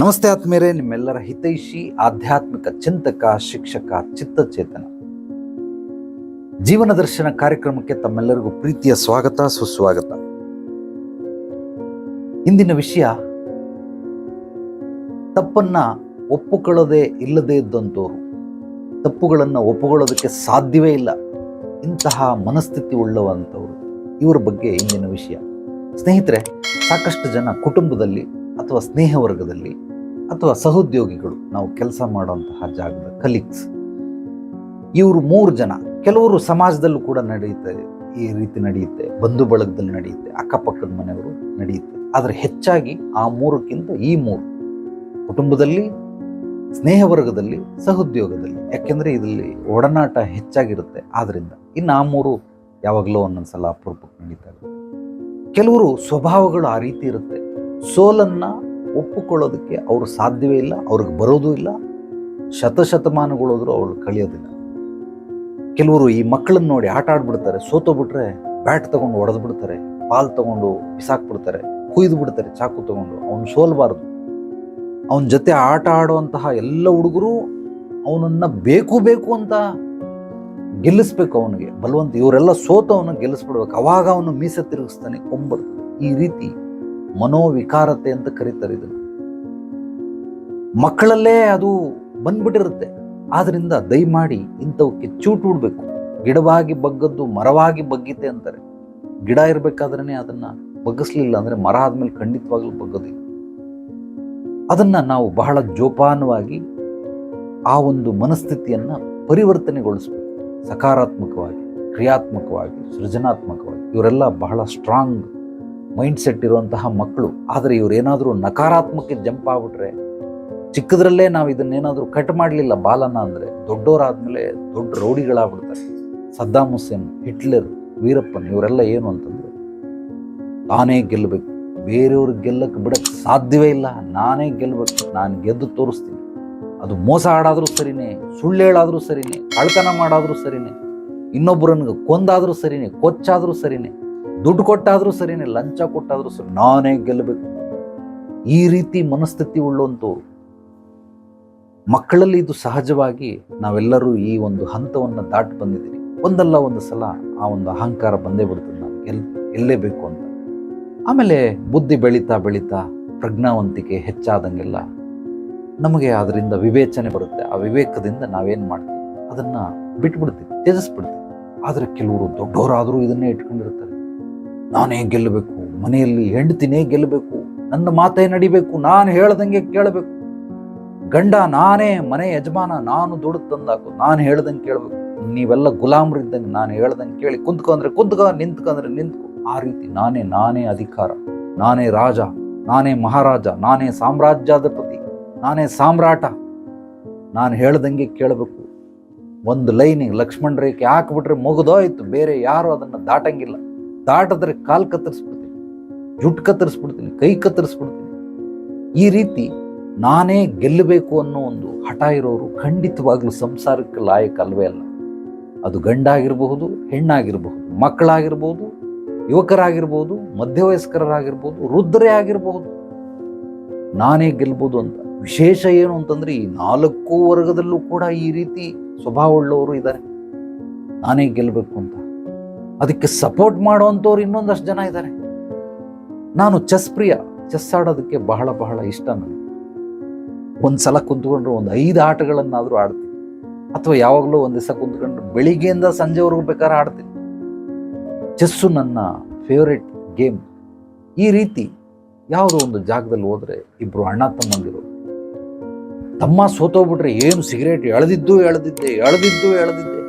ನಮಸ್ತೆ ಆತ್ಮೇರೆ ನಿಮ್ಮೆಲ್ಲರ ಹಿತೈಷಿ, ಆಧ್ಯಾತ್ಮಿಕ ಚಿಂತಕ, ಶಿಕ್ಷಕ, ಚಿತ್ತಚೇತನ. ಜೀವನ ದರ್ಶನ ಕಾರ್ಯಕ್ರಮಕ್ಕೆ ತಮ್ಮೆಲ್ಲರಿಗೂ ಪ್ರೀತಿಯ ಸ್ವಾಗತ, ಸುಸ್ವಾಗತ. ಇಂದಿನ ವಿಷಯ, ತಪ್ಪನ್ನ ಒಪ್ಪುಕೊಳ್ಳದೆ ಇಲ್ಲದೆ ಇದ್ದಂಥವ್ರು ತಪ್ಪುಗಳನ್ನು ಒಪ್ಪುಕೊಳ್ಳೋದಕ್ಕೆ ಸಾಧ್ಯವೇ ಇಲ್ಲ. ಇಂತಹ ಮನಸ್ಥಿತಿ ಉಳ್ಳವಂಥವ್ರು ಇವರ ಬಗ್ಗೆ ಇಂದಿನ ವಿಷಯ. ಸ್ನೇಹಿತರೆ, ಸಾಕಷ್ಟು ಜನ ಕುಟುಂಬದಲ್ಲಿ ಅಥವಾ ಸ್ನೇಹ ವರ್ಗದಲ್ಲಿ ಅಥವಾ ಸಹೋದ್ಯೋಗಿಗಳು ನಾವು ಕೆಲಸ ಮಾಡುವಂತಹ ಜಾಗದ ಕಲೀಗ್ಸ್ ಇವರು ಮೂರು ಜನ, ಕೆಲವರು ಸಮಾಜದಲ್ಲೂ ಕೂಡ ನಡೆಯುತ್ತೆ, ಈ ರೀತಿ ನಡೆಯುತ್ತೆ, ಬಂಧು ಬಳಗದಲ್ಲಿ ನಡೆಯುತ್ತೆ, ಅಕ್ಕಪಕ್ಕದ ಮನೆಯವರು ನಡೆಯುತ್ತೆ. ಆದರೆ ಹೆಚ್ಚಾಗಿ ಆ ಮೂರಕ್ಕಿಂತ ಈ ಮೂರು ಕುಟುಂಬದಲ್ಲಿ, ಸ್ನೇಹ ವರ್ಗದಲ್ಲಿ, ಸಹೋದ್ಯೋಗದಲ್ಲಿ. ಯಾಕೆಂದರೆ ಇದರಲ್ಲಿ ಒಡನಾಟ ಹೆಚ್ಚಾಗಿರುತ್ತೆ. ಆದ್ದರಿಂದ ಇನ್ನು ಆ ಮೂರು ಯಾವಾಗಲೂ ಒಂದೊಂದ್ಸಲ ಅಪರೂಪಕ್ಕೆ ನಡೀತಾ ಕೆಲವರು ಸ್ವಭಾವಗಳು ಆ ರೀತಿ ಇರುತ್ತೆ. ಸೋಲನ್ನ ಒಪ್ಪಿಕೊಳ್ಳೋದಕ್ಕೆ ಅವರು ಸಾಧ್ಯವೇ ಇಲ್ಲ, ಅವ್ರಿಗೆ ಬರೋದೂ ಇಲ್ಲ. ಶತಶತಮಾನಗಳೋದ್ರು ಅವ್ರು ಕಳಿಯೋದಿಲ್ಲ. ಕೆಲವರು ಈ ಮಕ್ಕಳನ್ನ ನೋಡಿ ಆಟ ಆಡ್ಬಿಡ್ತಾರೆ ಸೋತೋಗ್ಬಿಟ್ರೆ ಬ್ಯಾಟ್ ತಗೊಂಡು ಹೊಡೆದು ಬಿಡ್ತಾರೆ, ಪಾಲ್ ತಗೊಂಡು ಬಿಸಾಕ್ಬಿಡ್ತಾರೆ, ಕುಯ್ದು ಬಿಡ್ತಾರೆ, ಚಾಕು ತಗೊಂಡು, ಅವನು ಸೋಲ್ಬಾರ್ದು. ಅವನ ಜೊತೆ ಆಟ ಆಡುವಂತಹ ಎಲ್ಲ ಹುಡುಗರು ಅವನನ್ನ ಬೇಕು ಬೇಕು ಅಂತ ಗೆಲ್ಲಿಸ್ಬೇಕು ಅವನಿಗೆ. ಬಲವಂತ ಇವರೆಲ್ಲ ಸೋತವನು ಗೆಲ್ಲಿಸ್ಬಿಡ್ಬೇಕು. ಅವಾಗ ಅವನು ಮೀಸೆ ತಿರುಗಿಸ್ತಾನೆ ಕೊಂಬರ್ತದೆ ಈ ರೀತಿ ಮನೋವಿಕಾರತೆ ಅಂತ ಕರೀತಾರೆ ಇದನ್ನು. ಮಕ್ಕಳಲ್ಲೇ ಅದು ಬಂದ್ಬಿಟ್ಟಿರುತ್ತೆ. ಆದ್ರಿಂದ ದಯಮಾಡಿ ಇಂಥವಕ್ಕೆ ಚೂಟು ಉಡ್ಬೇಕು. ಗಿಡವಾಗಿ ಬಗ್ಗದ್ದು ಮರವಾಗಿ ಬಗ್ಗಿತೆ ಅಂತಾರೆ. ಗಿಡ ಇರಬೇಕಾದ್ರೇ ಅದನ್ನ ಬಗ್ಗಿಸ್ಲಿಲ್ಲ ಅಂದ್ರೆ ಮರ ಆದಮೇಲೆ ಖಂಡಿತವಾಗ್ಲೂ ಬಗ್ಗೋದಿಲ್ಲ. ಅದನ್ನ ನಾವು ಬಹಳ ಜೋಪಾನವಾಗಿ ಆ ಒಂದು ಮನಸ್ಥಿತಿಯನ್ನ ಪರಿವರ್ತನೆಗೊಳಿಸ್ಬೇಕು. ಸಕಾರಾತ್ಮಕವಾಗಿ, ಕ್ರಿಯಾತ್ಮಕವಾಗಿ, ಸೃಜನಾತ್ಮಕವಾಗಿ. ಇವರೆಲ್ಲ ಬಹಳ ಸ್ಟ್ರಾಂಗ್ ಮೈಂಡ್ ಸೆಟ್ ಇರುವಂತಹ ಮಕ್ಕಳು. ಆದರೆ ಇವರೇನಾದರೂ ನಕಾರಾತ್ಮಕ ಜಂಪ್ ಆಗ್ಬಿಟ್ರೆ, ಚಿಕ್ಕದ್ರಲ್ಲೇ ನಾವು ಇದನ್ನೇನಾದರೂ ಕಟ್ ಮಾಡಲಿಲ್ಲ ಬಾಲನ ಅಂದರೆ ದೊಡ್ಡವರಾದ್ಮೇಲೆ ದೊಡ್ಡ ರೌಡಿಗಳಾಗ್ಬಿಡ್ತಾರೆ. ಸದ್ದಾಮ್ ಹುಸೇನ್, ಹಿಟ್ಲರ್, ವೀರಪ್ಪನ್ ಇವರೆಲ್ಲ ಏನು ಅಂತಂದರೆ ತಾನೇ ಗೆಲ್ಲಬೇಕು ಬೇರೆಯವ್ರಿಗೆ ಗೆಲ್ಲಕ್ಕೆ ಬಿಡಕ್ಕೆ ಸಾಧ್ಯವೇ ಇಲ್ಲ. ನಾನೇ ಗೆಲ್ಲಬೇಕು ನಾನು ಗೆದ್ದು ತೋರಿಸ್ತೀನಿ. ಅದು ಮೋಸ ಆಡಾದರೂ ಸರಿನೇ, ಸುಳ್ಳು ಹೇಳಾದರೂ ಸರಿನೇ ಕಳ್ತನ ಮಾಡಾದರೂ ಸರಿನೇ ಇನ್ನೊಬ್ಬರನ್ಗೆ ಕೊಂದಾದರೂ ಸರಿನೇ, ಕೊಚ್ಚಾದರೂ ಸರಿನೇ ದುಡ್ಡು ಕೊಟ್ಟಾದರೂ ಸರಿನೇ ಲಂಚ ಕೊಟ್ಟಾದರೂ ಸರಿ, ನಾನೇ ಗೆಲ್ಲಬೇಕು. ಈ ರೀತಿ ಮನಸ್ಥಿತಿ ಉಳ್ಳುವಂಥವ್ರು ಮಕ್ಕಳಲ್ಲಿ ಇದು ಸಹಜವಾಗಿ ನಾವೆಲ್ಲರೂ ಈ ಒಂದು ಹಂತವನ್ನು ದಾಟಿ ಬಂದಿದ್ದೀವಿ ಒಂದಲ್ಲ ಒಂದು ಸಲ ಆ ಒಂದು ಅಹಂಕಾರ ಬಂದೇ ಬಿಡ್ತದೆ ನಾನು ಗೆಲ್, ಗೆಲ್ಲೇಬೇಕು ಅಂತ. ಆಮೇಲೆ ಬುದ್ಧಿ ಬೆಳೀತಾ ಬೆಳೀತಾ ಪ್ರಜ್ಞಾವಂತಿಕೆ ಹೆಚ್ಚಾದಂಗೆಲ್ಲ ನಮಗೆ ಅದರಿಂದ ವಿವೇಚನೆ ಬರುತ್ತೆ. ಆ ವಿವೇಕದಿಂದ ನಾವೇನು ಮಾಡ್ತೀವಿ? ಅದನ್ನು ಬಿಟ್ಬಿಡ್ತೀವಿ, ತ್ಯಜಿಸ್ಬಿಡ್ತೀವಿ. ಆದರೆ ಕೆಲವರು ದೊಡ್ಡವರಾದರೂ ಇದನ್ನೇ ಇಟ್ಕೊಂಡಿರ್ತಾರೆ. ನಾನೇ ಗೆಲ್ಲಬೇಕು, ಮನೆಯಲ್ಲಿ ಹೆಂಡತಿನೇ ಗೆಲ್ಲಬೇಕು, ನನ್ನ ಮಾತೇ ನಡಿಬೇಕು, ನಾನು ಹೇಳ್ದಂಗೆ ಕೇಳಬೇಕು. ಗಂಡ ನಾನೇ, ಮನೆ ಯಜಮಾನ ನಾನು ದುಡ್ದು ತಂದಾಕು ನಾನು ಹೇಳ್ದಂಗೆ ಕೇಳಬೇಕು. ನೀವೆಲ್ಲ ಗುಲಾಮ್ರಿದ್ದಂಗೆ ನಾನು ಹೇಳ್ದಂಗೆ ಕೇಳಿ ಕುಂತ್ಕೊ ಅಂದ್ರೆ ಕುಂತ್ಕೊ, ನಿಂತ್ಕೊ ಅಂದ್ರೆ ನಿಂತ್ಕೊ. ಆ ರೀತಿ ನಾನೇ ನಾನೇ ಅಧಿಕಾರ, ನಾನೇ ರಾಜ, ನಾನೇ ಮಹಾರಾಜ, ನಾನೇ ಸಾಮ್ರಾಜ್ಯಾಧಿಪತಿ, ನಾನೇ ಸಾಮ್ರಾಟ. ನಾನು ಹೇಳ್ದಂಗೆ ಕೇಳಬೇಕು. ಒಂದು ಲೈನಿಗೆ ಲಕ್ಷ್ಮಣ ರೇಖೆ ಹಾಕ್ಬಿಟ್ರೆ ಮುಗಿದೋಯ್ತು, ಬೇರೆ ಯಾರು ಅದನ್ನು ದಾಟಂಗಿಲ್ಲ. ದಾಟಿದ್ರೆ ಕಾಲ್ ಕತ್ತರಿಸ್ಬಿಡ್ತೀನಿ, ಜುಟ್ ಕತ್ತರಿಸ್ಬಿಡ್ತೀನಿ, ಕೈ ಕತ್ತರಿಸ್ಬಿಡ್ತೀನಿ. ಈ ರೀತಿ ನಾನೇ ಗೆಲ್ಲಬೇಕು ಅನ್ನೋ ಒಂದು ಹಠ ಇರೋರು ಖಂಡಿತವಾಗ್ಲೂ ಸಂಸಾರಕ್ಕೆ ಲಾಯಕ ಅಲ್ವೇ ಅಲ್ಲ. ಅದು ಗಂಡಾಗಿರಬಹುದು, ಹೆಣ್ಣಾಗಿರಬಹುದು ಮಕ್ಕಳಾಗಿರ್ಬೋದು ಯುವಕರಾಗಿರ್ಬೋದು ಮಧ್ಯವಯಸ್ಕರಾಗಿರ್ಬೋದು ವೃದ್ಧರೇ ಆಗಿರಬಹುದು. ನಾನೇ ಗೆಲ್ಬೋದು ಅಂತ. ವಿಶೇಷ ಏನು ಅಂತಂದ್ರೆ ಈ ನಾಲ್ಕು ವರ್ಗದಲ್ಲೂ ಕೂಡ ಈ ರೀತಿ ಸ್ವಭಾವವುಳ್ಳವರು ಇದ್ದಾರೆ. ನಾನೇ ಗೆಲ್ಲಬೇಕು ಅಂತ. ಅದಕ್ಕೆ ಸಪೋರ್ಟ್ ಮಾಡುವಂಥವ್ರು ಇನ್ನೊಂದಷ್ಟು ಜನ ಇದ್ದಾರೆ ನಾನು ಚೆಸ್ ಪ್ರಿಯ. ಚೆಸ್ ಆಡೋದಕ್ಕೆ ಬಹಳ ಬಹಳ ಇಷ್ಟ ನನಗೆ. ಒಂದು ಸಲ ಕುಂತ್ಕೊಂಡ್ರೆ ಒಂದು ಐದು ಆಟಗಳನ್ನಾದರೂ ಆಡ್ತೀನಿ. ಅಥವಾ ಯಾವಾಗಲೂ ಒಂದು ದಿವಸ ಕುಂತ್ಕೊಂಡ್ರೆ ಬೆಳಿಗ್ಗೆಯಿಂದ ಸಂಜೆವರೆಗೂ ಬೇಕಾದ್ರೆ ಆಡ್ತೀನಿ. ಚೆಸ್ಸು ನನ್ನ ಫೇವ್ರೆಟ್ ಗೇಮ್ ಈ ರೀತಿ ಯಾವುದೋ ಒಂದು ಜಾಗದಲ್ಲಿ ಹೋದರೆ ಇಬ್ಬರು ಅಣ್ಣ ತಮ್ಮಂದಿರು. ತಮ್ಮ ಸೋತೋಗ್ಬಿಟ್ರೆ ಏನು ಸಿಗರೇಟ್ ಎಳೆದಿದ್ದು ಎಳೆದಿದ್ದೆ ಎಳೆದಿದ್ದು ಎಳೆದಿದ್ದೆ.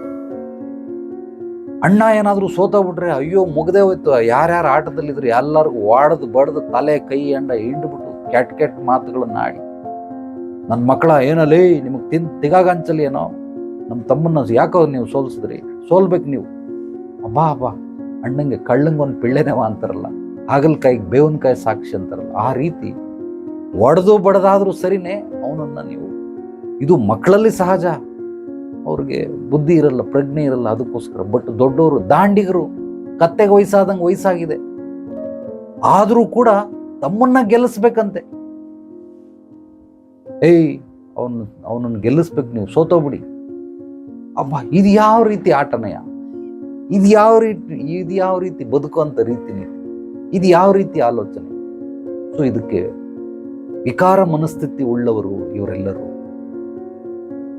ಅಣ್ಣ ಏನಾದರೂ ಸೋತೋಗ್ಬಿಟ್ರೆ ಅಯ್ಯೋ ಮುಗ್ದೇ ಹೋಯ್ತು. ಯಾರ್ಯಾರು ಆಟದಲ್ಲಿದ್ರು ಎಲ್ಲರಿಗೂ ವಾಡದು ಬಡದು ತಲೆ, ಕೈ, ಅಂಡ ಹಿಂಡ್ಬಿಟ್ಟು ಕೆಟ್ಟ ಕೆಟ್ಟ ಮಾತುಗಳನ್ನ ಆಡಿ. ನನ್ನ ಮಕ್ಕಳ ಏನಲ್ಲಿ ನಿಮಗೆ ತಿನ್ ತಿಗಾಗಂಚಲಿ ಏನೋ? ನಮ್ಮ ತಮ್ಮನ್ನ ಯಾಕೋ ನೀವು ಸೋಲಿಸಿದ್ರಿ? ಸೋಲ್ಬೇಕು ನೀವು. ಅಬ್ಬಾ ಅಬ್ಬಾ. ಅಣ್ಣಂಗೆ ಕಳ್ಳಂಗೊಂದು ಪಿಳ್ಳೆನೇವ ಅಂತಾರಲ್ಲ. ಹಾಗಲಕಾಯಿಗೆ ಬೇವನ್ಕಾಯಿ ಸಾಕ್ಷಿ ಅಂತಾರಲ್ಲ. ಆ ರೀತಿ ಒಡೆದು ಬಡದಾದ್ರೂ ಸರಿನೇ ಅವನನ್ನ ನೀವು. ಇದು ಮಕ್ಕಳಲ್ಲಿ ಸಹಜ. ಅವ್ರಿಗೆ ಬುದ್ಧಿ ಇರಲ್ಲ, ಪ್ರಜ್ಞೆ ಇರಲ್ಲ ಅದಕ್ಕೋಸ್ಕರ. ಬಟ್ ದೊಡ್ಡವರು, ದಾಂಡಿಗರು, ಕತ್ತೆಗೆ ವಯಸ್ಸಾದಂಗೆ ವಯಸ್ಸಾಗಿದೆ. ಆದರೂ ಕೂಡ ತಮ್ಮನ್ನ ಗೆಲ್ಲಿಸ್ಬೇಕಂತೆ. ಏಯ್, ಅವನು, ಅವನನ್ನು ಗೆಲ್ಲಿಸ್ಬೇಕು ನೀವು. ಸೋತೋಗ್ಬಿಡಿ ಅಬ್ಬ, ಇದು ಯಾವ ರೀತಿ ಆಟನಯ ಇದು ಯಾವ ರೀತಿ, ಇದು ಯಾವ ರೀತಿ ಬದುಕುವಂಥ ರೀತಿ ನೀತಿ ಇದು ಯಾವ ರೀತಿ ಆಲೋಚನೆ? ಸೊ ಇದಕ್ಕೆ ವಿಕಾರ ಮನಸ್ಥಿತಿ ಉಳ್ಳವರು ಇವರೆಲ್ಲರೂ.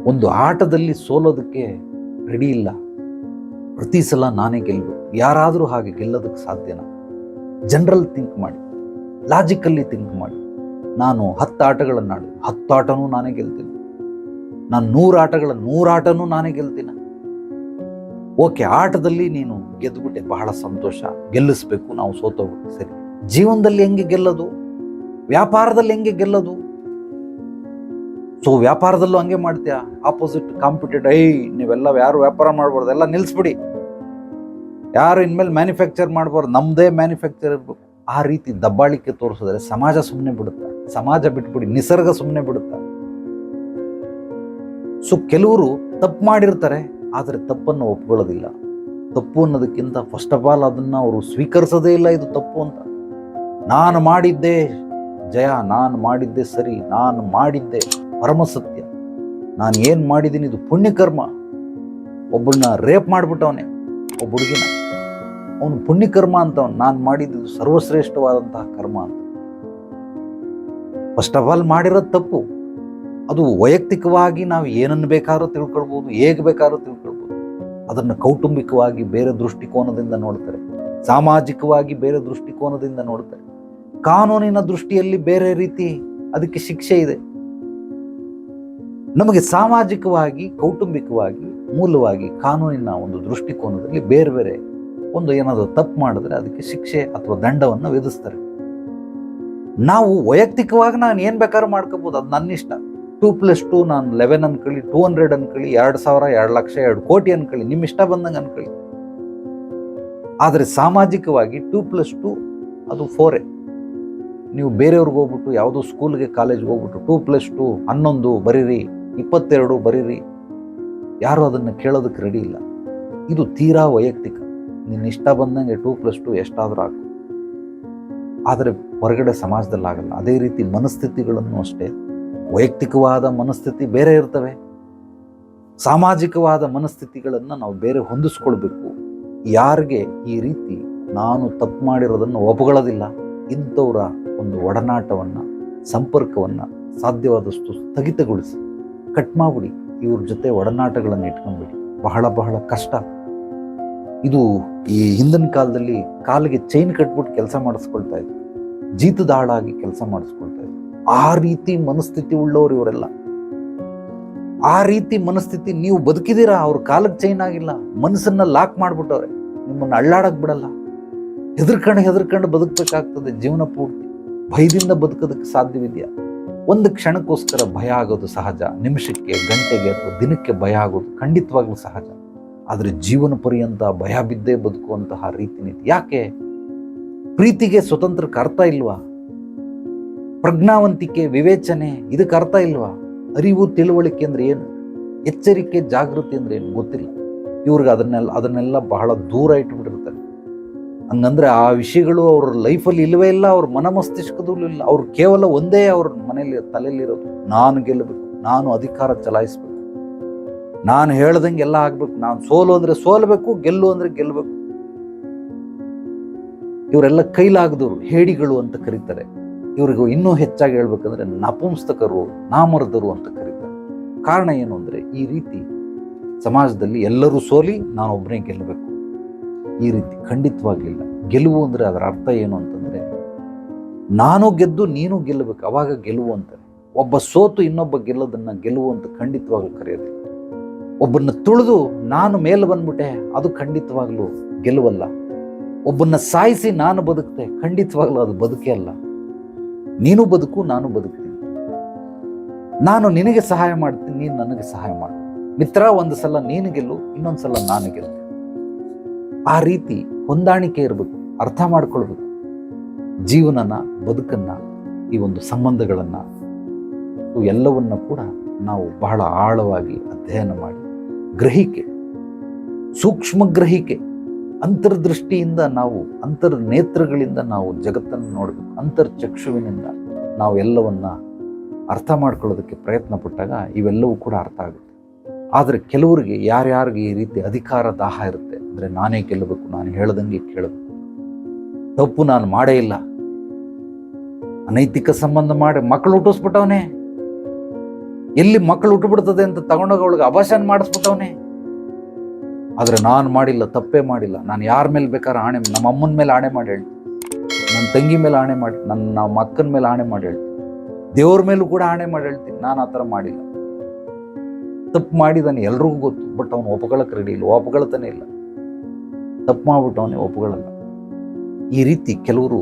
ಒಂದು ಆಟದಲ್ಲಿ ಸೋಲೋದಕ್ಕೆ ರೆಡಿ ಇಲ್ಲ. ಪ್ರತಿ ಸಲ ನಾನೇ ಗೆಲ್ಲು ಯಾರಾದರೂ ಹಾಗೆ ಗೆಲ್ಲೋದಕ್ಕೆ ಸಾಧ್ಯನಾ? ಜನರಲ್ ಥಿಂಕ್ ಮಾಡಿ. ಲಾಜಿಕಲ್ಲಿ ಥಿಂಕ್ ಮಾಡಿ. ನಾನು ಹತ್ತು ಆಟಗಳನ್ನು ಆಡಿ, ಹತ್ತು ಆಟನೂ ನಾನೇ ಗೆಲ್ತೀನಿ. ನಾನು ನೂರು ಆಟಗಳ ನೂರು ಆಟನೂ ನಾನೇ ಗೆಲ್ತೀನಿ. ಓಕೆ, ಆಟದಲ್ಲಿ ನೀನು ಗೆದ್ದುಬಿಟ್ಟೆ ಬಹಳ ಸಂತೋಷ. ಗೆಲ್ಲಿಸ್ಬೇಕು, ನಾವು ಸೋತೋಗ್ಬಿಟ್ಟು, ಸರಿ. ಜೀವನದಲ್ಲಿ ಹೆಂಗೆ ಗೆಲ್ಲೋದು? ವ್ಯಾಪಾರದಲ್ಲಿ ಹೆಂಗೆ ಗೆಲ್ಲೋದು? ಸೊ ವ್ಯಾಪಾರದಲ್ಲೂ ಹಂಗೆ ಮಾಡ್ತೀಯ? ಆಪೋಸಿಟ್ ಕಾಂಪಿಟೇಟ್ ಐ ನೀವೆಲ್ಲ ಯಾರು ವ್ಯಾಪಾರ ಮಾಡ್ಬಾರ್ದು, ಎಲ್ಲ ನಿಲ್ಲಿಸ್ಬಿಡಿ ಯಾರು ಇನ್ಮೇಲೆ ಮ್ಯಾನುಫ್ಯಾಕ್ಚರ್ ಮಾಡ್ಬಾರ್ದು ನಮ್ಮದೇ ಮ್ಯಾನುಫ್ಯಾಕ್ಚರ್ ಇರಬೇಕು. ಆ ರೀತಿ ದಬ್ಬಾಳಿಕೆ ತೋರಿಸಿದ್ರೆ ಸಮಾಜ ಸುಮ್ಮನೆ ಬಿಡುತ್ತೆ? ಸಮಾಜ ಬಿಟ್ಬಿಡಿ, ನಿಸರ್ಗ ಸುಮ್ಮನೆ ಬಿಡುತ್ತೆ? ಸೊ ಕೆಲವರು ತಪ್ಪು ಮಾಡಿರ್ತಾರೆ, ಆದರೆ ತಪ್ಪನ್ನು ಒಪ್ಕೊಳ್ಳೋದಿಲ್ಲ. ತಪ್ಪು ಅನ್ನೋದಕ್ಕಿಂತ ಫಸ್ಟ್ ಆಫ್ ಆಲ್ ಅದನ್ನ ಅವರು ಸ್ವೀಕರಿಸೋದೇ ಇಲ್ಲ ಇದು ತಪ್ಪು ಅಂತ. ನಾನು ಮಾಡಿದ್ದೆ, ಜಯ, ನಾನು ಮಾಡಿದ್ದೆ ಸರಿ, ನಾನು ಮಾಡಿದ್ದೆ. ಪರಮ ಸತ್ಯ ನಾನು ಏನು ಮಾಡಿದ್ದೀನಿ ಇದು ಪುಣ್ಯಕರ್ಮ. ಒಬ್ಬಳನ್ನ ರೇಪ್ ಮಾಡಿಬಿಟ್ಟವನೆ, ಒಬ್ಬ ಹುಡುಗಿನ. ಅವನು ಪುಣ್ಯಕರ್ಮ ಅಂತವನು ನಾನು ಮಾಡಿದ್ದು ಸರ್ವಶ್ರೇಷ್ಠವಾದಂತಹ ಕರ್ಮ ಅಂತ. ಫಸ್ಟ್ ಆಫ್ ಆಲ್ ಮಾಡಿರೋದು ತಪ್ಪು. ಅದು ವೈಯಕ್ತಿಕವಾಗಿ ನಾವು ಏನನ್ನು ಬೇಕಾದ್ರೂ ತಿಳ್ಕೊಳ್ಬೋದು, ಹೇಗೆ ಬೇಕಾದ್ರೂ ತಿಳ್ಕೊಳ್ಬೋದು. ಅದನ್ನು ಕೌಟುಂಬಿಕವಾಗಿ ಬೇರೆ ದೃಷ್ಟಿಕೋನದಿಂದ ನೋಡ್ತಾರೆ. ಸಾಮಾಜಿಕವಾಗಿ ಬೇರೆ ದೃಷ್ಟಿಕೋನದಿಂದ ನೋಡ್ತಾರೆ. ಕಾನೂನಿನ ದೃಷ್ಟಿಯಲ್ಲಿ ಬೇರೆ ರೀತಿ ಅದಕ್ಕೆ ಶಿಕ್ಷೆ ಇದೆ. ನಮಗೆ ಸಾಮಾಜಿಕವಾಗಿ, ಕೌಟುಂಬಿಕವಾಗಿ, ಮೂಲವಾಗಿ ಕಾನೂನಿನ ಒಂದು ದೃಷ್ಟಿಕೋನದಲ್ಲಿ ಬೇರೆ ಬೇರೆ ಒಂದು ಏನಾದರೂ ತಪ್ಪು ಮಾಡಿದ್ರೆ ಅದಕ್ಕೆ ಶಿಕ್ಷೆ ಅಥವಾ ದಂಡವನ್ನು ವಿಧಿಸ್ತಾರೆ. ನಾವು ವೈಯಕ್ತಿಕವಾಗಿ ನಾನು ಏನು ಬೇಕಾದ್ರೂ ಮಾಡ್ಕೋಬೋದು, ಅದು ನನ್ನ ಇಷ್ಟ. ಟೂ ಪ್ಲಸ್ ಟೂ ನಾನು ಲೆವೆನ್ ಅನ್ಕೊಳ್ಳಿ ಟೂ ಹಂಡ್ರೆಡ್ ಅನ್ಕೊಳ್ಳಿ, ಎರಡು ಸಾವಿರ, ಎರಡು ಲಕ್ಷ, ಎರಡು ಕೋಟಿ ಅನ್ಕೊಳ್ಳಿ, ನಿಮ್ಮ ಇಷ್ಟ ಬಂದಂಗೆ ಅನ್ಕೊಳ್ಳಿ. ಆದರೆ ಸಾಮಾಜಿಕವಾಗಿ ಟೂ ಪ್ಲಸ್ ಟೂ ಅದು ಫೋರೇ ನೀವು ಬೇರೆಯವ್ರಿಗೆ ಹೋಗ್ಬಿಟ್ಟು ಯಾವುದೋ ಸ್ಕೂಲ್ಗೆ ಕಾಲೇಜ್ಗೆ ಹೋಗ್ಬಿಟ್ಟು ಟೂ ಪ್ಲಸ್ ಟೂ ಹನ್ನೊಂದು ಬರೀರಿ. ಇಪ್ಪತ್ತೆರಡು ಬರೀರಿ. ಯಾರು ಅದನ್ನು ಕೇಳೋದಕ್ಕೆ ರೆಡಿ ಇಲ್ಲ. ಇದು ತೀರಾ ವೈಯಕ್ತಿಕ. ನಿನ್ನ ಇಷ್ಟ ಬಂದಂಗೆ ಟೂ ಪ್ಲಸ್ ಟು ಎಷ್ಟಾದರೂ ಹಾಕು. ಆದರೆ ಹೊರಗಡೆ ಸಮಾಜದಲ್ಲಿ ಆಗಲ್ಲ ಅದೇ ರೀತಿ ಮನಸ್ಥಿತಿಗಳನ್ನು ಅಷ್ಟೇ. ವೈಯಕ್ತಿಕವಾದ ಮನಸ್ಥಿತಿ ಬೇರೆ ಇರ್ತವೆ. ಸಾಮಾಜಿಕವಾದ ಮನಸ್ಥಿತಿಗಳನ್ನು ನಾವು ಬೇರೆ ಹೊಂದಿಸ್ಕೊಳ್ಬೇಕು. ಯಾರಿಗೆ ಈ ರೀತಿ ನಾನು ತಪ್ಪು ಮಾಡಿರೋದನ್ನು ಒಪ್ಕೊಳ್ಳೋದಿಲ್ಲ. ಇಂಥವರ ಒಂದು ಒಡನಾಟವನ್ನು, ಸಂಪರ್ಕವನ್ನು ಸಾಧ್ಯವಾದಷ್ಟು ಸ್ಥಗಿತಗೊಳಿಸಿ. ಕಟ್ ಮಾಡಿಬಿಡಿ. ಇವ್ರ ಜೊತೆ ಒಡನಾಟಗಳನ್ನು ಇಟ್ಕೊಂಡ್ಬಿಡಿ. ಬಹಳ ಬಹಳ ಕಷ್ಟ. ಇದು ಈ ಹಿಂದಿನ ಕಾಲದಲ್ಲಿ ಕಾಲಿಗೆ ಚೈನ್ ಕಟ್ಬಿಟ್ಟು ಕೆಲಸ ಮಾಡಿಸ್ಕೊಳ್ತಾ ಇದ್ರು. ಜೀತದಾಳಾಗಿ ಕೆಲಸ ಮಾಡಿಸ್ಕೊಳ್ತಾ ಇದ್ರು. ಆ ರೀತಿ ಮನಸ್ಥಿತಿ ಉಳ್ಳವರು ಇವರೆಲ್ಲ. ಆ ರೀತಿ ಮನಸ್ಥಿತಿ ನೀವು ಬದುಕಿದ್ದೀರಾ ಅವ್ರ ಕಾಲಕ್ಕೆ ಚೈನ್ ಆಗಿಲ್ಲ. ಮನಸ್ಸನ್ನ ಲಾಕ್ ಮಾಡ್ಬಿಟ್ಟವ್ರೆ. ನಿಮ್ಮನ್ನು ಅಳ್ಳಾಡಕ್ಕೆ ಬಿಡಲ್ಲ. ಹೆದರ್ಕೊಂಡು ಹೆದರ್ಕೊಂಡು ಬದುಕಬೇಕಾಗ್ತದೆ ಜೀವನ ಪೂರ್ತಿ. ಭಯದಿಂದ ಬದುಕೋದಕ್ಕೆ ಸಾಧ್ಯವಿದೆಯಾ? ಒಂದು ಕ್ಷಣಕ್ಕೋಸ್ಕರ ಭಯ ಆಗೋದು ಸಹಜ, ನಿಮಿಷಕ್ಕೆ, ಗಂಟೆಗೆ ಅಥವಾ ದಿನಕ್ಕೆ ಭಯ ಆಗೋದು ಖಂಡಿತವಾಗ್ಲೂ ಸಹಜ. ಆದರೆ ಜೀವನ ಪರ್ಯಂತ ಭಯ ಬಿದ್ದೇ ಬದುಕುವಂತಹ ರೀತಿ ನೀತಿ. ಯಾಕೆ? ಪ್ರೀತಿಗೆ ಸ್ವತಂತ್ರಕ್ಕೆ ಅರ್ಥ ಇಲ್ವಾ? ಪ್ರಜ್ಞಾವಂತಿಕೆ, ವಿವೇಚನೆ ಇದಕ್ಕೆ ಅರ್ಥ ಇಲ್ವಾ? ಅರಿವು, ತಿಳುವಳಿಕೆ ಅಂದ್ರೆ ಏನು? ಎಚ್ಚರಿಕೆ, ಜಾಗೃತಿ ಅಂದ್ರೆ ಏನು? ಗೊತ್ತಿಲ್ಲ. ಇವ್ರಿಗೆ ಅದನ್ನೆಲ್ಲ ಅದನ್ನೆಲ್ಲ ಬಹಳ ದೂರ ಇಟ್ಬಿಟ್ಟಿರ್ತಾರೆ ಹಂಗಂದ್ರೆ ಆ ವಿಷಯಗಳು ಅವ್ರ ಲೈಫಲ್ಲಿ ಇಲ್ಲವೇ ಇಲ್ಲ, ಅವ್ರ ಮನ ಮಸ್ತಿಷ್ಕದಲ್ಲೂ ಇಲ್ಲ. ಅವ್ರು ಕೇವಲ ಒಂದೇ ಅವ್ರ ಮನೆಯಲ್ಲಿ ತಲೆಯಲ್ಲಿರೋದು. ನಾನು ಗೆಲ್ಲಬೇಕು, ನಾನು ಅಧಿಕಾರ ಚಲಾಯಿಸ್ಬೇಕು. ನಾನು ಹೇಳ್ದಂಗೆ ಎಲ್ಲ ಆಗ್ಬೇಕು. ನಾನು ಸೋಲು ಅಂದ್ರೆ ಸೋಲ್ಬೇಕು, ಗೆಲ್ಲು ಅಂದ್ರೆ ಗೆಲ್ಲಬೇಕು ಇವರೆಲ್ಲ ಕೈಲಾಗದವರು ಹೇಡಿಗಳು ಅಂತ ಕರೀತಾರೆ. ಇವ್ರಿಗೂ ಇನ್ನೂ ಹೆಚ್ಚಾಗಿ ಹೇಳ್ಬೇಕಂದ್ರೆ ನಪುಂಸ್ತಕರು ನಾಮರ್ದರು ಅಂತ ಕರೀತಾರೆ. ಕಾರಣ ಏನು ಅಂದ್ರೆ ಈ ರೀತಿ ಸಮಾಜದಲ್ಲಿ ಎಲ್ಲರೂ ಸೋಲಿ ನಾನೊಬ್ಬನೇ ಗೆಲ್ಲಬೇಕು. ಈ ರೀತಿ ಖಂಡಿತವಾಗ್ಲಿಲ್ಲ ಗೆಲುವು ಅಂದರೆ ಅದರ ಅರ್ಥ ಏನು ಅಂತಂದರೆ, ನಾನು ಗೆದ್ದು ನೀನು ಗೆಲ್ಲಬೇಕು, ಅವಾಗ ಗೆಲುವು ಅಂತಾರೆ ಒಬ್ಬ ಸೋತು ಇನ್ನೊಬ್ಬ ಗೆಲ್ಲೋದನ್ನು ಗೆಲುವು ಅಂತ ಖಂಡಿತವಾಗ್ಲೂ ಕರೆಯೋದಿಲ್ಲ. ಒಬ್ಬನ್ನ ತುಳಿದು ನಾನು ಮೇಲೆ ಬಂದ್ಬಿಟ್ಟೆ, ಅದು ಖಂಡಿತವಾಗ್ಲೂ ಗೆಲುವಲ್ಲ. ಒಬ್ಬನ್ನ ಸಾಯಿಸಿ ನಾನು ಬದುಕ್ತೆ, ಖಂಡಿತವಾಗ್ಲೂ ಅದು ಬದುಕೇ ಅಲ್ಲ. ನೀನು ಬದುಕು, ನಾನು ಬದುಕ್ತೀನಿ. ನಾನು ನಿನಗೆ ಸಹಾಯ ಮಾಡ್ತೀನಿ, ನೀನು ನನಗೆ ಸಹಾಯ ಮಾಡು. ಮಿತ್ರ, ಒಂದು ಸಲ ನೀನು ಗೆಲ್ಲು ಇನ್ನೊಂದು ಸಲ ನಾನು ಗೆಲ್ಲು ಆ ರೀತಿ ಹೊಂದಾಣಿಕೆ ಇರಬೇಕು, ಅರ್ಥ ಮಾಡ್ಕೊಳ್ಬೇಕು. ಜೀವನನ, ಬದುಕನ್ನು, ಈ ಒಂದು ಸಂಬಂಧಗಳನ್ನು ಎಲ್ಲವನ್ನ ಕೂಡ ನಾವು ಬಹಳ ಆಳವಾಗಿ ಅಧ್ಯಯನ ಮಾಡಿ, ಗ್ರಹಿಕೆ, ಸೂಕ್ಷ್ಮ ಗ್ರಹಿಕೆ, ಅಂತರ್ದೃಷ್ಟಿಯಿಂದ ನಾವು ಅಂತರ್ ನೇತ್ರಗಳಿಂದ ನಾವು ಜಗತ್ತನ್ನು ನೋಡಬೇಕು, ಅಂತರ್ಚಕ್ಷುವಿನಿಂದ ನಾವು ಎಲ್ಲವನ್ನ ಅರ್ಥ ಮಾಡ್ಕೊಳ್ಳೋದಕ್ಕೆ ಪ್ರಯತ್ನ ಪಟ್ಟಾಗ ಇವೆಲ್ಲವೂ ಕೂಡ ಅರ್ಥ ಆಗುತ್ತೆ. ಆದರೆ ಕೆಲವರಿಗೆ ಯಾರ್ಯಾರಿಗೆ ಈ ರೀತಿ ಅಧಿಕಾರ ದಾಹ ಇರುತ್ತೆ ಅಂದರೆ ನಾನೇ ಗೆಲ್ಲಬೇಕು ನಾನು ಹೇಳ್ದಂಗೆ ಕೇಳಬೇಕು. ತಪ್ಪು ನಾನು ಮಾಡೇ ಇಲ್ಲ. ಅನೈತಿಕ ಸಂಬಂಧ ಮಾಡಿ ಮಕ್ಕಳು ಹುಟ್ಟಿಸ್ಬಿಟ್ಟವನೇ. ಎಲ್ಲಿ ಮಕ್ಕಳು ಹುಟ್ಟುಬಿಡ್ತದೆ ಅಂತ ತಗೊಂಡೋಗ ಅವಳಿಗೆ ಅಭಾಷಣ ಮಾಡಿಸ್ಬಿಟ್ಟವನೇ. ಆದರೆ ನಾನು ಮಾಡಿಲ್ಲ, ತಪ್ಪೇ ಮಾಡಿಲ್ಲ. ನಾನು ಯಾರ ಮೇಲೆ ಬೇಕಾದ್ರೆ ಆಣೆ, ನಮ್ಮ ಅಮ್ಮನ ಮೇಲೆ ಆಣೆ ಮಾಡಿ ಹೇಳ್ತೀನಿ. ನನ್ನ ತಂಗಿ ಮೇಲೆ ಆಣೆ ಮಾಡಿ, ನನ್ನ ನಮ್ಮ ಅಕ್ಕನ ಮೇಲೆ ಆಣೆ ಮಾಡಿ ಹೇಳ್ತೀನಿ. ದೇವ್ರ ಮೇಲೂ ಕೂಡ ಆಣೆ ಮಾಡಿ ಹೇಳ್ತೀನಿ. ನಾನು ಆ ಥರ ಮಾಡಿಲ್ಲ. ತಪ್ಪು ಮಾಡಿದಾನೆ ಎಲ್ರಿಗೂ ಗೊತ್ತು, ಬಟ್ ಅವನು ಒಪ್ಕೊಳ್ಳೋಕೆ ರೆಡಿ ಇಲ್ಲ. ಒಪ್ಕೊಳ್ತಾನೆ ಇಲ್ಲ. ತಪ್ಪು ಮಾಡಿಬಿಟ್ಟವನೇ ಒಪ್ಪುಗಳನ್ನು ಈ ರೀತಿ ಕೆಲವರು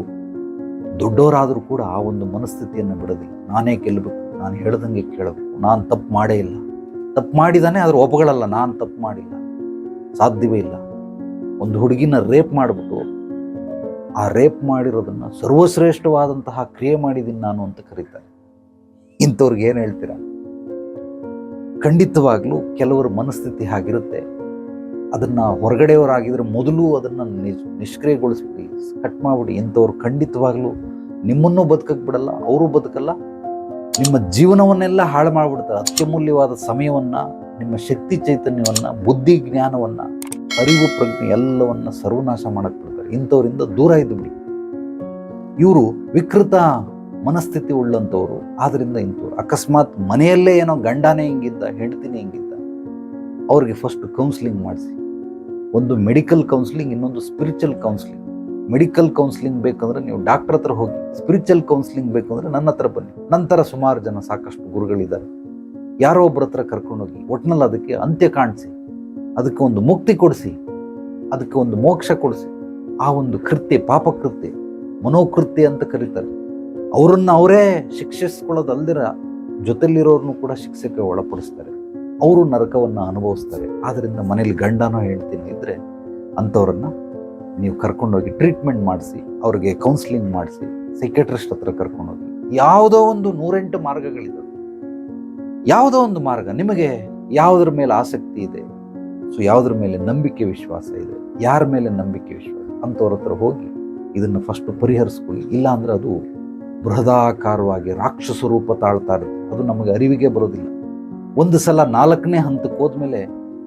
ದೊಡ್ಡವರಾದರೂ ಕೂಡ ಆ ಒಂದು ಮನಸ್ಥಿತಿಯನ್ನು ಬಿಡೋದಿಲ್ಲ. ನಾನೇ ಗೆಲ್ಲಬೇಕು ನಾನು ಹೇಳ್ದಂಗೆ ಕೇಳಬೇಕು, ನಾನು ತಪ್ಪು ಮಾಡೇ ಇಲ್ಲ. ತಪ್ಪು ಮಾಡಿದಾನೆ, ಆದ್ರೆ ಒಪ್ಪುಗಳಲ್ಲ ನಾನು ತಪ್ಪು ಮಾಡಿಲ್ಲ. ಸಾಧ್ಯವೇ ಇಲ್ಲ. ಒಂದು ಹುಡುಗಿನ ರೇಪ್ ಮಾಡಿಬಿಟ್ಟು, ಆ ರೇಪ್ ಮಾಡಿರೋದನ್ನು ಸರ್ವಶ್ರೇಷ್ಠವಾದಂತಹ ಕ್ರಿಯೆ ಮಾಡಿದ್ದೀನಿ ನಾನು ಅಂತ ಕರೀತಾರೆ. ಇಂಥವ್ರಿಗೆ ಏನು ಹೇಳ್ತೀರಾ? ಖಂಡಿತವಾಗ್ಲೂ ಕೆಲವರ ಮನಸ್ಥಿತಿ ಹಾಗಿರುತ್ತೆ. ಅದನ್ನ ಹೊರಗಡೆಯವರಾಗಿದ್ದರೆ ಮೊದಲು ಅದನ್ನು ನಿಷ್ಕ್ರಿಯಗೊಳಿಸ್ಬಿಡಿ ಕಟ್ ಮಾಡಿಬಿಡಿ. ಇಂಥವ್ರು ಖಂಡಿತವಾಗ್ಲೂ ನಿಮ್ಮನ್ನು ಬದುಕಕ್ಕೆ ಬಿಡಲ್ಲ ಅವರು ಬದುಕಲ್ಲ. ನಿಮ್ಮ ಜೀವನವನ್ನೆಲ್ಲ ಹಾಳು ಮಾಡಿಬಿಡ್ತಾರೆ. ಅತ್ಯಮೂಲ್ಯವಾದ ಸಮಯವನ್ನು, ನಿಮ್ಮ ಶಕ್ತಿ ಚೈತನ್ಯವನ್ನು, ಬುದ್ಧಿ ಜ್ಞಾನವನ್ನು, ಅರಿವು ಪ್ರಜ್ಞೆ ಎಲ್ಲವನ್ನು ಸರ್ವನಾಶ ಮಾಡಕ್ಕೆ ಬಿಡ್ತಾರೆ ಇಂಥವರಿಂದ ದೂರ ಇದ್ದು ಬಿಡಿ ಇವರು ವಿಕೃತ ಮನಸ್ಥಿತಿ ಉಳ್ಳಂಥವ್ರು. ಆದ್ದರಿಂದ ಇಂಥವ್ರು. ಅಕಸ್ಮಾತ್ ಮನೆಯಲ್ಲೇ ಏನೋ ಗಂಡನೇ ಹಿಂಗಿದ್ದ, ಹೆಂಡತಿನೇ ಹಿಂಗಿದ್ದ, ಅವ್ರಿಗೆ ಫಸ್ಟ್ ಕೌನ್ಸಿಲಿಂಗ್ ಮಾಡಿಸಿ. ಒಂದು ಮೆಡಿಕಲ್ ಕೌನ್ಸಿಲಿಂಗ್ ಇನ್ನೊಂದು ಸ್ಪಿರಿಚುವಲ್ ಕೌನ್ಸಿಲಿಂಗ್ ಮೆಡಿಕಲ್ ಕೌನ್ಸಿಲಿಂಗ್ ಬೇಕಂದ್ರೆ ನೀವು ಡಾಕ್ಟರ್ ಹತ್ರ ಹೋಗಿ ಸ್ಪಿರಿಚುವಲ್ ಕೌನ್ಸಿಲಿಂಗ್ ಬೇಕಂದ್ರೆ ನನ್ನ ಹತ್ರ ಬನ್ನಿ. ನಂತರ ಸುಮಾರು ಜನ ಸಾಕಷ್ಟು ಗುರುಗಳಿದ್ದಾರೆ. ಯಾರೋ ಒಬ್ಬರ ಹತ್ರ ಕರ್ಕೊಂಡೋಗಿ ಒಟ್ನಲ್ಲಿ ಅದಕ್ಕೆ ಅಂತ್ಯ ಕಾಣಿಸಿ, ಅದಕ್ಕೆ ಒಂದು ಮುಕ್ತಿ ಕೊಡಿಸಿ, ಅದಕ್ಕೆ ಒಂದು ಮೋಕ್ಷ ಕೊಡಿಸಿ. ಆ ಒಂದು ಕೃತ್ಯ ಪಾಪಕೃತ್ಯ ಮನೋಕೃತ್ಯ ಅಂತ ಕರೀತಾರೆ. ಅವರನ್ನು ಅವರೇ ಶಿಕ್ಷಿಸ್ಕೊಳ್ಳೋದಲ್ದಿರ ಜೊತೆಲಿರೋರ್ನು ಕೂಡ ಶಿಕ್ಷೆಗೆ ಒಳಪಡಿಸ್ತಾರೆ. ಅವರು ನರಕವನ್ನು ಅನುಭವಿಸ್ತಾರೆ. ಆದ್ದರಿಂದ ಮನೇಲಿ ಗಂಡನೋ ಹೇಳ್ತೀನಿ ಇದ್ದರೆ ಅಂಥವ್ರನ್ನ ನೀವು ಕರ್ಕೊಂಡೋಗಿ ಟ್ರೀಟ್ಮೆಂಟ್ ಮಾಡಿಸಿ, ಅವ್ರಿಗೆ ಕೌನ್ಸಿಲಿಂಗ್ ಮಾಡಿಸಿ ಸೈಕೆಟ್ರಿಸ್ಟ್ ಹತ್ರ ಕರ್ಕೊಂಡೋಗಿ. ಯಾವುದೋ ಒಂದು ನೂರೆಂಟು ಮಾರ್ಗಗಳಿದೆ ಯಾವುದೋ ಒಂದು ಮಾರ್ಗ. ನಿಮಗೆ ಯಾವುದ್ರ ಮೇಲೆ ಆಸಕ್ತಿ ಇದೆ? ಸೊ ಯಾವುದ್ರ ಮೇಲೆ ನಂಬಿಕೆ ವಿಶ್ವಾಸ ಇದೆ? ಯಾರ ಮೇಲೆ ನಂಬಿಕೆ ವಿಶ್ವಾಸ? ಅಂಥವ್ರ ಹತ್ರ ಹೋಗಿ ಇದನ್ನು ಫಸ್ಟ್ ಪರಿಹರಿಸ್ಕೊಳ್ಳಿ. ಇಲ್ಲ ಅಂದ್ರೆ ಅದು ಬೃಹದಾಕಾರವಾಗಿ ರಾಕ್ಷಸ ರೂಪ ತಾಳ್ತಾ ಇರುತ್ತೆ. ಅದು ನಮಗೆ ಅರಿವಿಗೆ ಬರೋದಿಲ್ಲ. ಒಂದು ಸಲ ನಾಲ್ಕನೇ ಹಂತಕ್ಕೆ ಹೋದ್ಮೇಲೆ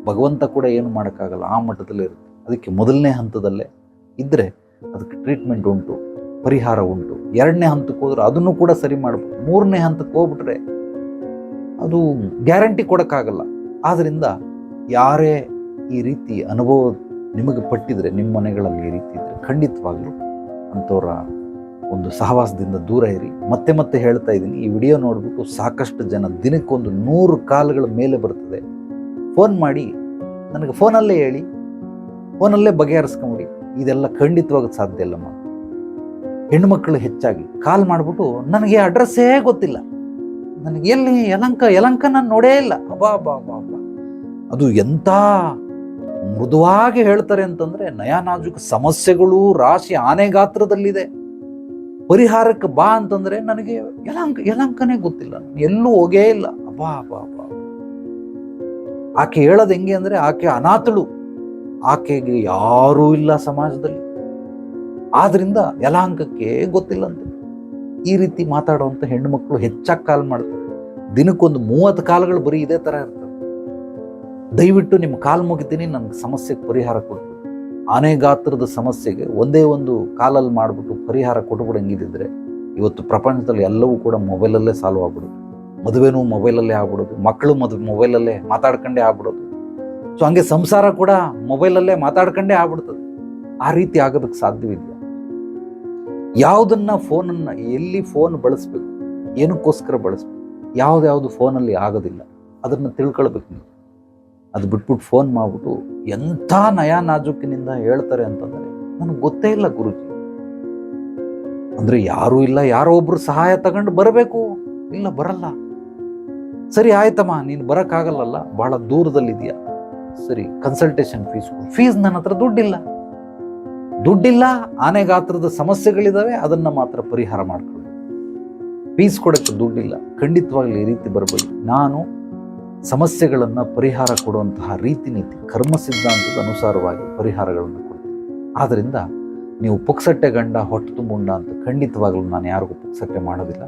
ಭಗವಂತ ಕೂಡ ಏನು ಮಾಡೋಕ್ಕಾಗಲ್ಲ. ಆ ಮಟ್ಟದಲ್ಲಿ ಇರುತ್ತೆ. ಅದಕ್ಕೆ ಮೊದಲನೇ ಹಂತದಲ್ಲೇ ಇದ್ದರೆ ಅದಕ್ಕೆ ಟ್ರೀಟ್ಮೆಂಟ್ ಉಂಟು, ಪರಿಹಾರ ಉಂಟು. ಎರಡನೇ ಹಂತಕ್ಕೆ ಹೋದ್ರೆ ಅದನ್ನು ಕೂಡ ಸರಿ ಮಾಡ್ಬೋದು ಮೂರನೇ ಹಂತಕ್ಕೆ ಹೋಗ್ಬಿಟ್ರೆ ಅದು ಗ್ಯಾರಂಟಿ ಕೊಡೋಕ್ಕಾಗಲ್ಲ. ಆದ್ದರಿಂದ ಯಾರೇ ಈ ರೀತಿ ಅನುಭವ ನಿಮಗೆ ಪಟ್ಟಿದರೆ, ನಿಮ್ಮ ಮನೆಗಳಲ್ಲಿ ಈ ರೀತಿ ಇದ್ದರೆ ಖಂಡಿತವಾಗ್ಲೂ ಅಂಥವ್ರ ಒಂದು ಸಹವಾಸದಿಂದ ದೂರ ಇರಿ. ಮತ್ತೆ ಮತ್ತೆ ಹೇಳ್ತಾ ಇದ್ದೀನಿ, ಈ ವಿಡಿಯೋ ನೋಡಿಬಿಟ್ಟು ಸಾಕಷ್ಟು ಜನ ದಿನಕ್ಕೊಂದು ನೂರು ಕಾಲುಗಳ ಮೇಲೆ ಬರ್ತದೆ. ಫೋನ್ ಮಾಡಿ, ನನಗೆ ಫೋನಲ್ಲೇ ಹೇಳಿ, ಫೋನಲ್ಲೇ ಬಗೆಹರಿಸ್ಕೊಂಬಿಡಿ. ಇದೆಲ್ಲ ಖಂಡಿತವಾಗಿ ಸಾಧ್ಯ ಇಲ್ಲಮ್ಮ. ಹೆಣ್ಮಕ್ಳು ಹೆಚ್ಚಾಗಿ ಕಾಲ್ ಮಾಡಿಬಿಟ್ಟು, ನನಗೆ ಅಡ್ರೆಸ್ಸೇ ಗೊತ್ತಿಲ್ಲ. ನನಗೆ ಎಲ್ಲಿ ಯಲಂಕ ಯಲಂಕ ನಾನು ನೋಡೇ ಇಲ್ಲ. ಅಬಾ ಬಾ ಬಾ ಬಾ ಅದು ಎಂಥ ಮೃದುವಾಗಿ ಹೇಳ್ತಾರೆ ಅಂತಂದ್ರೆ ನಯಾನಾಜುಕ ಸಮಸ್ಯೆಗಳು ರಾಶಿ ಆನೆ ಗಾತ್ರದಲ್ಲಿದೆ ಪರಿಹಾರಕ್ಕೆ ಬಾ ಅಂತಂದ್ರೆ ನನಗೆ ಯಲಾಂಕ ಯಲಂಕನೇ ಗೊತ್ತಿಲ್ಲ. ಎಲ್ಲೂ ಹೋಗೇ ಇಲ್ಲ. ಅಬ್ಬಾ ಅಬ್ಬಾ ಅಬ್ಬಾ. ಆಕೆ ಹೇಳೋದು ಹೆಂಗೆ ಅಂದ್ರೆ ಆಕೆ ಅನಾಥಳು. ಆಕೆಗೆ ಯಾರೂ ಇಲ್ಲ ಸಮಾಜದಲ್ಲಿ. ಆದ್ರಿಂದ ಯಲಾಂಕಕ್ಕೆ ಗೊತ್ತಿಲ್ಲ ಅಂತ ಈ ರೀತಿ ಮಾತಾಡುವಂಥ ಹೆಣ್ಣು ಮಕ್ಕಳು ಹೆಚ್ಚಾಗಿ ಕಾಲ್ ಮಾಡ್ತಾರೆ. ದಿನಕ್ಕೊಂದು ಮೂವತ್ತು ಕಾಲಗಳು ಬರೀ ಇದೇ ತರ ಇರ್ತವೆ. ದಯವಿಟ್ಟು ನಿಮ್ಮ ಕಾಲು ಮುಗಿತೀನಿ, ನನಗೆ ಸಮಸ್ಯೆಗೆ ಪರಿಹಾರ ಕೊಡ್ಬಿಡು ಆನೆ ಗಾತ್ರದ ಸಮಸ್ಯೆಗೆ ಒಂದೇ ಒಂದು ಕಾಲಲ್ಲಿ ಮಾಡಿಬಿಟ್ಟು ಪರಿಹಾರ ಕೊಟ್ಟುಬಿಡಂಗಿದ್ದಿದ್ರೆ ಇವತ್ತು ಪ್ರಪಂಚದಲ್ಲಿ ಎಲ್ಲವೂ ಕೂಡ ಮೊಬೈಲಲ್ಲೇ ಸಾಲ್ವ್ ಆಗ್ಬಿಡೋದು. ಮದುವೆನೂ ಮೊಬೈಲಲ್ಲೇ ಆಗ್ಬಿಡೋದು. ಮಕ್ಕಳು ಮದುವೆ ಮೊಬೈಲಲ್ಲೇ ಮಾತಾಡ್ಕೊಂಡೇ ಆಗ್ಬಿಡೋದು. ಸೊ ಹಂಗೆ ಸಂಸಾರ ಕೂಡ ಮೊಬೈಲಲ್ಲೇ ಮಾತಾಡ್ಕೊಂಡೇ ಆಗ್ಬಿಡ್ತದೆ. ಆ ರೀತಿ ಆಗೋದಕ್ಕೆ ಸಾಧ್ಯವಿದೆಯಾ ಯಾವುದನ್ನು ಫೋನನ್ನು ಎಲ್ಲಿ ಫೋನ್ ಬಳಸ್ಬೇಕು, ಏನಕ್ಕೋಸ್ಕರ ಬಳಸಬೇಕು, ಯಾವುದ್ಯಾವುದು ಫೋನಲ್ಲಿ ಆಗೋದಿಲ್ಲ, ಅದನ್ನು ತಿಳ್ಕೊಳ್ಬೇಕು ನೀವು. ಅದು ಬಿಟ್ಬಿಟ್ಟು ಫೋನ್ ಮಾಡ್ಬಿಟ್ಟು ಎಂಥ ನಯ ನಾಜೂಕಿನಿಂದ ಹೇಳ್ತಾರೆ ಅಂತಂದರೆ ನನಗೆ ಗೊತ್ತೇ ಇಲ್ಲ ಗುರುಜಿ. ಅಂದರೆ ಯಾರೂ ಇಲ್ಲ, ಯಾರೋ ಒಬ್ಬರು ಸಹಾಯ ತಗೊಂಡು ಬರಬೇಕು. ಇಲ್ಲ, ಬರಲ್ಲ. ಸರಿ, ಆಯ್ತಮ್ಮ, ನೀನು ಬರೋಕ್ಕಾಗಲ್ಲಲ್ಲ ಭಾಳ ದೂರದಲ್ಲಿದೆಯಾ? ಸರಿ ಕನ್ಸಲ್ಟೇಷನ್ ಫೀಸ್ ಫೀಸ್ ನನ್ನ ಹತ್ರ ದುಡ್ಡಿಲ್ಲ. ದುಡ್ಡಿಲ್ಲ, ಆನೆ ಗಾತ್ರದ ಸಮಸ್ಯೆಗಳಿದ್ದಾವೆ ಅದನ್ನ ಮಾತ್ರ ಪರಿಹಾರ ಮಾಡ್ಕೊಳ್ಳಿ. ಫೀಸ್ ಕೊಡಕ್ಕೆ ದುಡ್ಡಿಲ್ಲ. ಖಂಡಿತವಾಗ್ಲೂ ಈ ರೀತಿ ಬರಬೇಡಿ. ನಾನು ಸಮಸ್ಯೆಗಳನ್ನು ಪರಿಹಾರ ಕೊಡುವಂತಹ ರೀತಿ ನೀತಿ, ಕರ್ಮ ಸಿದ್ಧಾಂತದ ಅನುಸಾರವಾಗಿ ಪರಿಹಾರಗಳನ್ನು ಕೊಡ್ತೀನಿ ಆದ್ದರಿಂದ ನೀವು ಪುಕ್ಸಟ್ಟೆ ಗಂಡ, ಹೊಟ್ಟು ತುಂಬುಂಡ ಅಂತ ಖಂಡಿತವಾಗ್ಲೂ ನಾನು ಯಾರಿಗೂ ಪುಕ್ಸಟ್ಟೆ ಮಾಡೋದಿಲ್ಲ.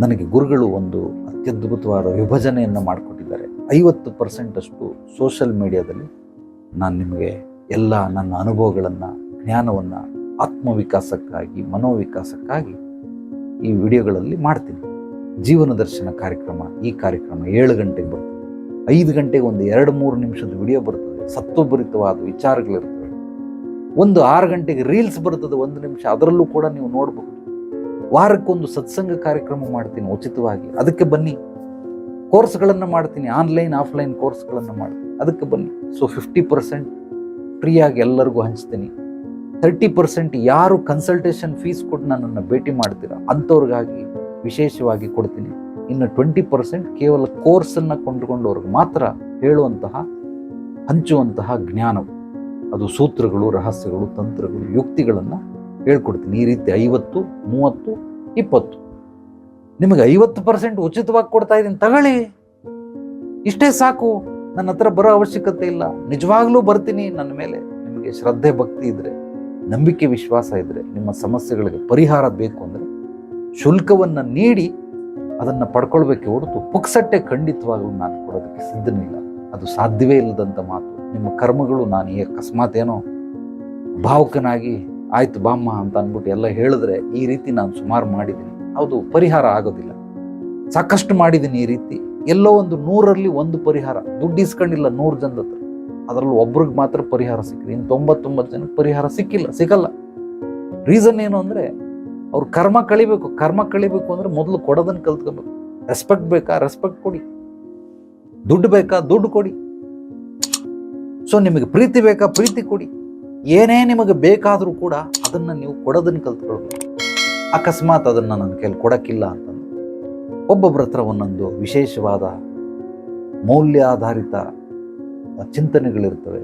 ನನಗೆ ಗುರುಗಳು ಒಂದು ಅತ್ಯದ್ಭುತವಾದ ವಿಭಜನೆಯನ್ನು ಮಾಡಿಕೊಟ್ಟಿದ್ದಾರೆ. ಐವತ್ತು ಪರ್ಸೆಂಟಷ್ಟು ಸೋಷಲ್ ಮೀಡಿಯಾದಲ್ಲಿ ನಾನು ನಿಮಗೆ ಎಲ್ಲ ನನ್ನ ಅನುಭವಗಳನ್ನು, ಜ್ಞಾನವನ್ನು, ಆತ್ಮವಿಕಾಸಕ್ಕಾಗಿ, ಮನೋವಿಕಾಸಕ್ಕಾಗಿ ಈ ವಿಡಿಯೋಗಳಲ್ಲಿ ಮಾಡ್ತೀನಿ. ಜೀವನ ದರ್ಶನ ಕಾರ್ಯಕ್ರಮ, ಈ ಕಾರ್ಯಕ್ರಮ ಏಳು ಗಂಟೆಗೆ ಬರ್ತದೆ. ಐದು ಗಂಟೆಗೆ ಒಂದು ಎರಡು ಮೂರು ನಿಮಿಷದ ವಿಡಿಯೋ ಬರ್ತದೆ. ಸತ್ವಭರಿತವಾದ ವಿಚಾರಗಳಿರ್ತವೆ. ಒಂದು ಆರು ಗಂಟೆಗೆ ರೀಲ್ಸ್ ಬರ್ತದೆ, ಒಂದು ನಿಮಿಷ. ಅದರಲ್ಲೂ ಕೂಡ ನೀವು ನೋಡಬಹುದು ವಾರಕ್ಕೊಂದು ಸತ್ಸಂಗ ಕಾರ್ಯಕ್ರಮ ಮಾಡ್ತೀನಿ ಉಚಿತವಾಗಿ. ಅದಕ್ಕೆ ಬನ್ನಿ. ಕೋರ್ಸ್ಗಳನ್ನು ಮಾಡ್ತೀನಿ. ಆನ್ಲೈನ್ ಆಫ್ಲೈನ್ ಕೋರ್ಸ್ಗಳನ್ನು ಮಾಡ್ತೀನಿ. ಅದಕ್ಕೆ ಬನ್ನಿ. ಸೊ ಫಿಫ್ಟಿ ಪರ್ಸೆಂಟ್ ಫ್ರೀಯಾಗಿ ಎಲ್ಲರಿಗೂ ಹಂಚ್ತೀನಿ. ತರ್ಟಿ ಪರ್ಸೆಂಟ್ ಯಾರು ಕನ್ಸಲ್ಟೇಷನ್ ಫೀಸ್ ಕೊಟ್ಟು ನನ್ನನ್ನು ಭೇಟಿ ಮಾಡ್ತೀರಾ ಅಂಥವ್ರಿಗಾಗಿ ವಿಶೇಷವಾಗಿ ಕೊಡ್ತೀನಿ. ಇನ್ನು ಟ್ವೆಂಟಿ ಪರ್ಸೆಂಟ್ ಕೇವಲ ಕೋರ್ಸನ್ನು ಕೊಂಡುಕೊಂಡವ್ರಿಗೆ ಮಾತ್ರ ಹೇಳುವಂತಹ, ಹಂಚುವಂತಹ ಜ್ಞಾನವು. ಅದು ಸೂತ್ರಗಳು, ರಹಸ್ಯಗಳು, ತಂತ್ರಗಳು, ಯುಕ್ತಿಗಳನ್ನು ಹೇಳ್ಕೊಡ್ತೀನಿ. ಈ ರೀತಿ ಐವತ್ತು, ಮೂವತ್ತು, ಇಪ್ಪತ್ತು. ನಿಮಗೆ ಐವತ್ತು ಪರ್ಸೆಂಟ್ ಉಚಿತವಾಗಿ ಕೊಡ್ತಾ ಇದ್ದೀನಿ. ತಗೊಳ್ಳಿ. ಇಷ್ಟೇ ಸಾಕು. ನನ್ನ ಹತ್ರ ಬರೋ ಅವಶ್ಯಕತೆ ಇಲ್ಲ. ನಿಜವಾಗ್ಲೂ ಬರ್ತೀನಿ. ನನ್ನ ಮೇಲೆ ನಿಮಗೆ ಶ್ರದ್ಧೆ, ಭಕ್ತಿ ಇದ್ರೆ, ನಂಬಿಕೆ, ವಿಶ್ವಾಸ ಇದ್ರೆ, ನಿಮ್ಮ ಸಮಸ್ಯೆಗಳಿಗೆ ಪರಿಹಾರ ಬೇಕು ಅಂದರೆ ಶುಲ್ಕವನ್ನು ನೀಡಿ ಅದನ್ನು ಪಡ್ಕೊಳ್ಬೇಕೆ ಹೊರತು ಪುಕ್ಸಟ್ಟೆ ಖಂಡಿತವಾಗಲೂ ನಾನು ಕೊಡೋದಕ್ಕೆ ಸಿದ್ಧನಿಲ್ಲ ಅದು ಸಾಧ್ಯವೇ ಇಲ್ಲದಂಥ ಮಾತು. ನಿಮ್ಮ ಕರ್ಮಗಳು ನಾನು ಈ ಅಕಸ್ಮಾತ್ ಏನೋ ಭಾವುಕನಾಗಿ ಆಯ್ತು ಬಾಮ್ಮ ಅಂತ ಅಂದ್ಬಿಟ್ಟು ಎಲ್ಲ ಹೇಳಿದ್ರೆ ಈ ರೀತಿ ನಾನು ಸುಮಾರು ಮಾಡಿದ್ದೀನಿ. ಹೌದು, ಪರಿಹಾರ ಆಗೋದಿಲ್ಲ. ಸಾಕಷ್ಟು ಮಾಡಿದ್ದೀನಿ ಈ ರೀತಿ. ಎಲ್ಲೋ ಒಂದು ನೂರಲ್ಲಿ ಒಂದು ಪರಿಹಾರ. ದುಡ್ಡು ಇಸ್ಕೊಂಡಿಲ್ಲ ನೂರು ಜನದ ಹತ್ರ. ಅದರಲ್ಲಿ ಒಬ್ರಿಗೆ ಮಾತ್ರ ಪರಿಹಾರ ಸಿಕ್ಕಿದೆ. ಇನ್ನು ತೊಂಬತ್ತೊಂಬತ್ತು ಜನಕ್ಕೆ ಪರಿಹಾರ ಸಿಕ್ಕಿಲ್ಲ, ಸಿಗಲ್ಲ. ರೀಸನ್ ಏನು ಅಂದರೆ ಅವ್ರು ಕರ್ಮ ಕಳಿಬೇಕು ಕರ್ಮ ಕಳಿಬೇಕು ಅಂದ್ರೆ ಮೊದಲು ಕೊಡೋದನ್ನು ಕಲ್ತ್ಕೊಬೇಕು. ರೆಸ್ಪೆಕ್ಟ್ ಬೇಕಾ? ರೆಸ್ಪೆಕ್ಟ್ ಕೊಡಿ. ದುಡ್ಡು ಬೇಕಾ? ದುಡ್ಡು ಕೊಡಿ. ಸೊ ನಿಮಗೆ ಪ್ರೀತಿ ಬೇಕಾ? ಪ್ರೀತಿ ಕೊಡಿ. ಏನೇ ನಿಮಗೆ ಬೇಕಾದರೂ ಕೂಡ ಅದನ್ನು ನೀವು ಕೊಡೋದನ್ನು ಕಲ್ತ್ಕೊಳ್ಬೇಕು. ಅಕಸ್ಮಾತ್ ಅದನ್ನು ನನ್ನ ಕೈಲಿ ಕೊಡೋಕ್ಕಿಲ್ಲ ಅಂತಂದು. ಒಬ್ಬೊಬ್ಬರ ಹತ್ರ ಒಂದೊಂದು ವಿಶೇಷವಾದ ಮೌಲ್ಯಾಧಾರಿತ ಚಿಂತನೆಗಳಿರ್ತವೆ.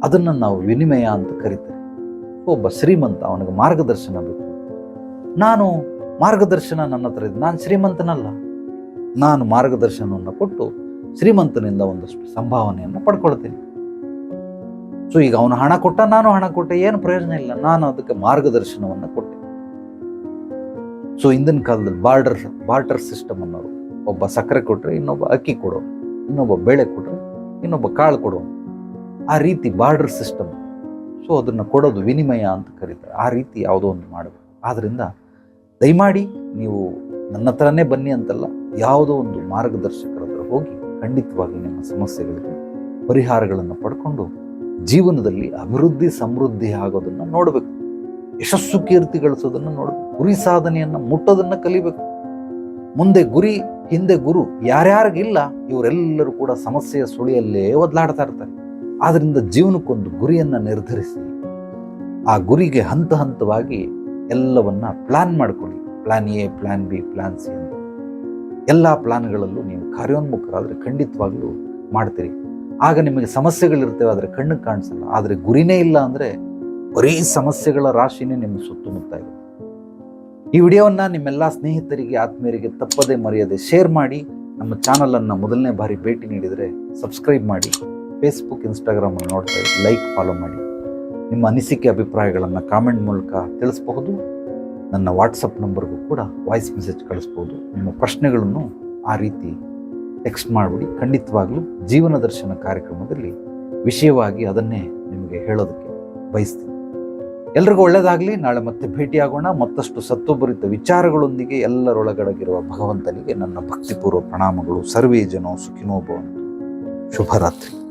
ಅದನ್ನು ನಾವು ವಿನಿಮಯ ಅಂತ ಕರಿತೇವೆ. ಒಬ್ಬ ಶ್ರೀಮಂತ ಅವನಿಗೆ ಮಾರ್ಗದರ್ಶನ ಬೇಕು. ನಾನು ಮಾರ್ಗದರ್ಶನ ನನ್ನ ಹತ್ರ ಇದೆ. ನಾನು ಶ್ರೀಮಂತನಲ್ಲ. ನಾನು ಮಾರ್ಗದರ್ಶನವನ್ನು ಕೊಟ್ಟು ಶ್ರೀಮಂತನಿಂದ ಒಂದಷ್ಟು ಸಂಭಾವನೆಯನ್ನು ಪಡ್ಕೊಳ್ತೇನೆ. ಸೊ ಈಗ ಅವನು ಹಣ ಕೊಟ್ಟ, ನಾನು ಹಣ ಕೊಟ್ಟೆ, ಏನು ಪ್ರಯೋಜನ ಇಲ್ಲ. ನಾನು ಅದಕ್ಕೆ ಮಾರ್ಗದರ್ಶನವನ್ನು ಕೊಟ್ಟೆ. ಸೊ ಹಿಂದಿನ ಕಾಲದಲ್ಲಿ ಬಾರ್ಡರ್ ಬಾರ್ಡರ್ ಸಿಸ್ಟಮ್ ಅನ್ನೋರು, ಒಬ್ಬ ಸಕ್ಕರೆ ಕೊಟ್ಟರೆ ಇನ್ನೊಬ್ಬ ಅಕ್ಕಿ ಕೊಡೋನು ಇನ್ನೊಬ್ಬ ಬೇಳೆ ಕೊಟ್ಟರೆ ಇನ್ನೊಬ್ಬ ಕಾಳು ಕೊಡೋನು ಆ ರೀತಿ ಬಾರ್ಡರ್ ಸಿಸ್ಟಮ್. ಸೊ ಅದನ್ನು ಕೊಡೋದು ವಿನಿಮಯ ಅಂತ ಕರೀತಾರೆ. ಆ ರೀತಿ ಯಾವುದೋ ಒಂದು ಮಾಡಬೇಕು. ಆದ್ದರಿಂದ ದಯಮಾಡಿ ನೀವು ನನ್ನ ಹತ್ರನೇ ಬನ್ನಿ ಅಂತಲ್ಲ, ಯಾವುದೋ ಒಂದು ಮಾರ್ಗದರ್ಶಕರ ಹತ್ರ ಹೋಗಿ ಖಂಡಿತವಾಗಿ ನಿಮ್ಮ ಸಮಸ್ಯೆಗಳಿಗೆ ಪರಿಹಾರಗಳನ್ನು ಪಡ್ಕೊಂಡು ಜೀವನದಲ್ಲಿ ಅಭಿವೃದ್ಧಿ, ಸಮೃದ್ಧಿ ಆಗೋದನ್ನು ನೋಡಬೇಕು. ಯಶಸ್ಸು ಕೀರ್ತಿ ಗಳಿಸೋದನ್ನು ನೋಡಬೇಕು. ಗುರಿ ಸಾಧನೆಯನ್ನು ಮುಟ್ಟೋದನ್ನು ಕಲಿಬೇಕು. ಮುಂದೆ ಗುರಿ, ಹಿಂದೆ ಗುರು ಯಾರ್ಯಾರಿಗಿಲ್ಲ, ಇವರೆಲ್ಲರೂ ಕೂಡ ಸಮಸ್ಯೆಯ ಸುಳಿಯಲ್ಲೇ ಒದ್ಲಾಡ್ತಾ ಇರ್ತಾರೆ. ಆದ್ದರಿಂದ ಜೀವನಕ್ಕೊಂದು ಗುರಿಯನ್ನು ನಿರ್ಧರಿಸಿ, ಆ ಗುರಿಗೆ ಹಂತ ಹಂತವಾಗಿ ಎಲ್ಲವನ್ನ ಪ್ಲಾನ್ ಮಾಡ್ಕೊಳ್ಳಿ. Plan A plan B plan C ಅಂತ. ಎಲ್ಲ ಪ್ಲಾನ್ಗಳಲ್ಲೂ ನೀವು ಕಾರ್ಯೋನ್ಮುಖರಾದರೆ ಖಂಡಿತವಾಗ್ಲೂ ಮಾಡ್ತೀರಿ. ಆಗ ನಿಮಗೆ ಸಮಸ್ಯೆಗಳಿರ್ತವೆ, ಆದರೆ ಕಣ್ಣಿಗೆ ಕಾಣಿಸಲ್ಲ. ಆದರೆ ಗುರಿನೇ ಇಲ್ಲ ಅಂದರೆ ಬರೀ ಸಮಸ್ಯೆಗಳ ರಾಶಿನೇ ನಿಮ್ಮ ಸುತ್ತಮುತ್ತ ಇದೆ ಈ ವಿಡಿಯೋವನ್ನು ನಿಮ್ಮೆಲ್ಲ ಸ್ನೇಹಿತರಿಗೆ, ಆತ್ಮೀಯರಿಗೆ ತಪ್ಪದೇ ಮರೆಯದೆ ಶೇರ್ ಮಾಡಿ. ನಮ್ಮ ಚಾನಲನ್ನು ಮೊದಲನೇ ಬಾರಿ ಭೇಟಿ ನೀಡಿದರೆ ಸಬ್ಸ್ಕ್ರೈಬ್ ಮಾಡಿ. ಫೇಸ್ಬುಕ್ ಇನ್ಸ್ಟಾಗ್ರಾಮನ್ನು ನೋಡ್ತಾ ಲೈಕ್ ಫಾಲೋ ಮಾಡಿ. ನಿಮ್ಮ ಅನಿಸಿಕೆ ಅಭಿಪ್ರಾಯಗಳನ್ನು ಕಾಮೆಂಟ್ ಮೂಲಕ ತಿಳಿಸಬಹುದು. ನನ್ನ ವಾಟ್ಸಪ್ ನಂಬರ್ಗೂ ಕೂಡ ವಾಯ್ಸ್ ಮೆಸೇಜ್ ಕಳಿಸ್ಬೋದು ನಿಮ್ಮ ಪ್ರಶ್ನೆಗಳನ್ನು ಆ ರೀತಿ ಟೆಕ್ಸ್ಟ್ ಮಾಡಿಬಿಡಿ. ಖಂಡಿತವಾಗಲೂ ಜೀವನ ದರ್ಶನ ಕಾರ್ಯಕ್ರಮದಲ್ಲಿ ವಿಷಯವಾಗಿ ಅದನ್ನೇ ನಿಮಗೆ ಹೇಳೋದಕ್ಕೆ ಬಯಸ್ತೀನಿ. ಎಲ್ರಿಗೂ ಒಳ್ಳೆಯದಾಗಲಿ ನಾಳೆ ಮತ್ತೆ ಭೇಟಿಯಾಗೋಣ. ಮತ್ತಷ್ಟು ಸತ್ವಭರಿತ ವಿಚಾರಗಳೊಂದಿಗೆ ಎಲ್ಲರೊಳಗಡಗಿರುವ ಭಗವಂತನಿಗೆ ನನ್ನ ಭಕ್ತಿಪೂರ್ವ ಪ್ರಣಾಮಗಳು. ಸರ್ವೇ ಜನೋ ಸುಖಿನೋ ಭವಂತು. ಶುಭರಾತ್ರಿ.